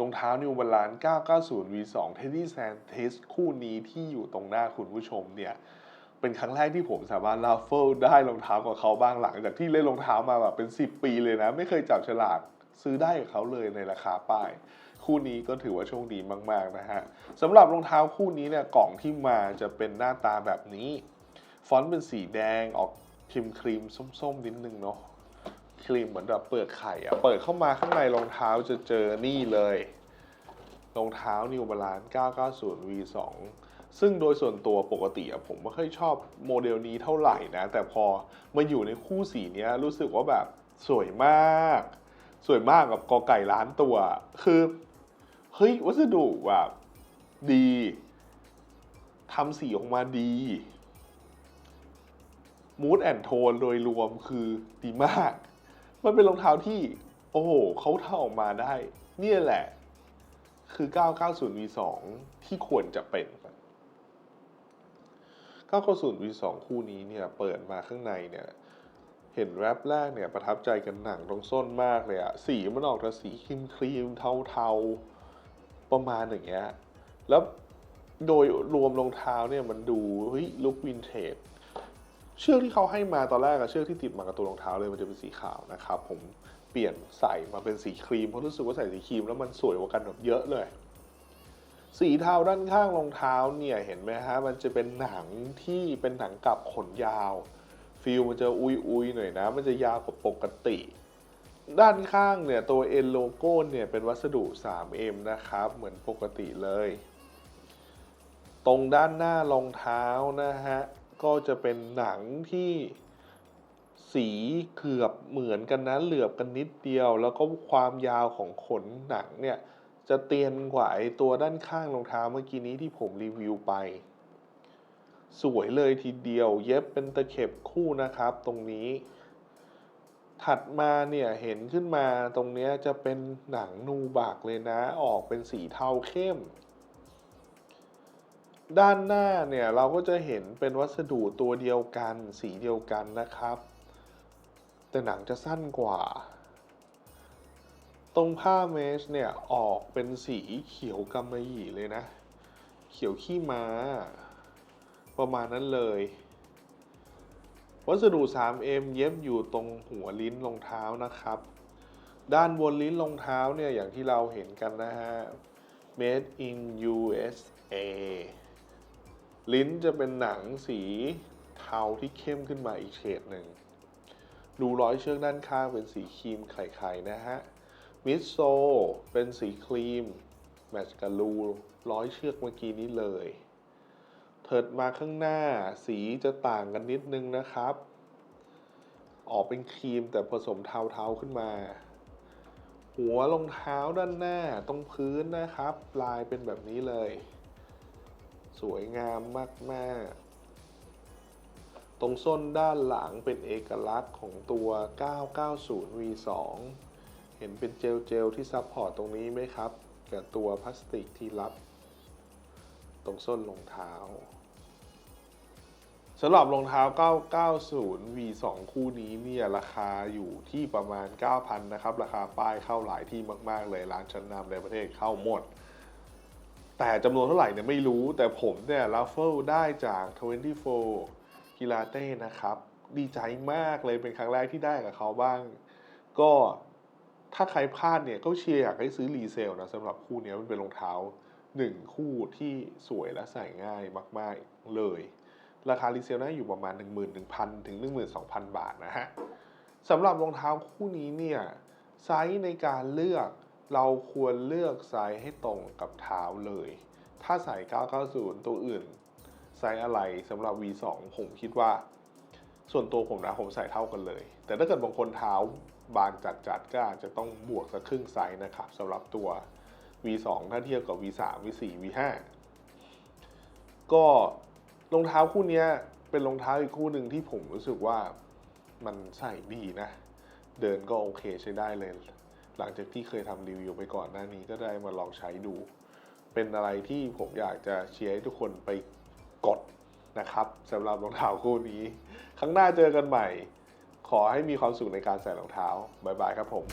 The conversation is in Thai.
รองเท้า New Balance 990 V2 Teddy Sand Test คู่นี้ที่อยู่ตรงหน้าคุณผู้ชมเนี่ยเป็นครั้งแรกที่ผมสามารถลาเฟิลได้รองเท้ากับเขาบ้างหลังจากที่เล่นรองเท้ามาแบบเป็น 10 ปีเลยนะ ไม่เคยจับฉลากซื้อได้กับเขาเลยในราคาป้าย คู่นี้ก็ถือว่าโชคดีมาก ๆ นะฮะสำหรับรองเท้าคู่นี้เนี่ยกล่องที่มาจะเป็นหน้าตาแบบนี้ ฟอนต์เป็นสีแดงออกครีมครีมส้ม ๆ นิดนึงเนาะ ครีมเหมือนแบบเปลือกไข่อะเปิดเข้ามาข้างในรองเท้าจะเจอนี่เลยรองเท้า New Balance 990 V2 ซึ่งโดยส่วนตัวปกติอะผมไม่ค่อยชอบโมเดลนี้เท่าไหร่นะ แต่พอมาอยู่ในคู่สีเนี้ยรู้สึกว่าแบบสวยมาก สวยมากกับกอไก่ล้านตัว คือเฮ้ยวัสดุแบบดีทำสีออกมาดีมูดแอนโทนโดยรวมคือดีมาก มันเป็นรองเท้าที่ โอ้โหเขาทำออกมาได้ เนี่ยแหละ คือ 990 V2 ที่ควรจะเป็น 990 V2 คู่นี้เนี่ย เปิดมาข้างในเนี่ย เห็นแรปแรกเนี่ย ประทับใจกันหนังตรงส้นมากเลยอะสีมันออกแต่สีครีมครีมเทาๆ ประมาณอย่างเงี้ย แล้วโดยรวมรองเท้าเนี่ยมันดูเฮ้ยลุควินเทจ เชือกที่เขาให้มาตอนแรกอะเชือกที่ติดมากับตัวรองเท้าเลยมันจะเป็นสีขาวนะครับผมเปลี่ยนใส่มาเป็นสีครีมเพราะรู้สึกว่าใส่สีครีมแล้วมันสวยกว่ากันแบบเยอะเลย สีเทาด้านข้างรองเท้าเนี่ยเห็นไหมฮะมันจะเป็นหนังที่เป็นหนังกลับขนยาวฟิลมันจะอุยอุยหน่อยนะ มันจะยาวกว่าปกติ ด้านข้างเนี่ยตัว N โลโก้เนี่ยเป็นวัสดุ 3M นะครับ เหมือนปกติเลย ตรงด้านหน้ารองเท้านะฮะ ก็จะเป็นหนังที่สีเกือบเหมือนกันนะเหลือบกันนิดเดียว แล้วก็ความยาวของขนหนังเนี่ย จะเตียนกว่าไอตัวด้านข้างรองเท้าเมื่อกี้นี้ที่ผมรีวิวไป สวยเลยทีเดียว เย็บเป็นตะเข็บคู่นะครับตรงนี้ ถัดมาเนี่ยเห็นขึ้นมาตรงนี้จะเป็นหนังนูบักเลยนะ ออกเป็นสีเทาเข้ม ด้านหน้าเนี่ยเราก็จะเห็นเป็นวัสดุตัวเดียวกัน สีเดียวกันนะครับ แต่หนังจะสั้นกว่า ตรงผ้าเมชเนี่ยออกเป็นสีเขียวกำมะหยี่เลยนะ เขียวขี้ม้า ประมาณนั้นเลย วัสดุ 3M เย็บอยู่ตรงหัวลิ้นรองเท้านะครับ ด้านบนลิ้นรองเท้าเนี่ยอย่างที่เราเห็นกันนะฮะ made in USA ลิ้นจะเป็นหนังสีเทาที่เข้มขึ้นมาอีกเฉดหนึ่ง ดูร้อยเชือกด้านข้างเป็นสีครีมไข่ๆนะฮะ มิดโซเป็นสีครีม แมทช์กับรูร้อยเชือกเมื่อกี้นี้เลย เถิดมาข้างหน้าสีจะต่างกันนิดนึงนะครับ ออกเป็นครีมแต่ผสมเทาๆขึ้นมา หัวรองเท้าด้านหน้าตรงพื้นนะครับ ลายเป็นแบบนี้เลย สวยงามมากๆ ตรงส้นด้านหลังเป็นเอกลักษณ์ของตัว 990 V2 เห็นเป็นเจลเจลที่ซับพอร์ตตรงนี้ไหมครับ กับตัวพลาสติกที่รับ ตรงส้นรองเท้าสำหรับรองเท้า 990 V2 คู่นี้เนี่ยราคาอยู่ที่ประมาณ 9,000 นะครับ ราคาป้ายเข้าหลายที่มาก ๆ เลยร้านชั้นนำในประเทศเข้าหมด แต่จำนวนเท่าไหร่เนี่ยไม่รู้แต่ผมเนี่ยรัฟเฟิลได้จาก 24กิลาเต้นะครับ ดีใจมากเลยเป็นครั้งแรกที่ได้กับเขาบ้าง ก็ถ้าใครพลาดเนี่ยก็เชียร์อยากให้ซื้อรีเซลนะสำหรับคู่นี้มันเป็นรองเท้าหนึ่งคู่ที่สวยและใส่ง่ายมากๆเลย ราคารีเซลน่าอยู่ประมาณ 1 1 0 0 0 ถึง 12,000 บาทนะฮะสำหรับรองเท้าคู่นี้เนี่ยไซส์ในการเลือก เราควรเลือกไซส์ให้ตรงกับเท้าเลย ถ้าใส่ 990 ตัวอื่น ไซส์อะไรสำหรับ V2 ผมคิดว่า ส่วนตัวผมนะผมใส่เท่ากันเลย แต่ถ้าเกิดบางคนเท้าบางจัดๆก็อาจจะต้องบวกสักครึ่งไซส์นะครับสำหรับตัว V2 ถ้าเทียบกับ V3 V4 V5 ก็รองเท้าคู่นี้เป็นรองเท้าอีกคู่หนึ่งที่ผมรู้สึกว่ามันใส่ดีนะ เดินก็โอเคใช้ได้เลย หลังจากที่เคยทำรีวิวไปก่อนหน้านี้ก็ได้มาลองใช้ดู เป็นอะไรที่ผมอยากจะเชียร์ให้ทุกคนไปกดนะครับสำหรับรองเท้าคู่นี้ ครั้งหน้าเจอกันใหม่ ขอให้มีความสุขในการใส่รองเท้า บ๊ายบายครับผม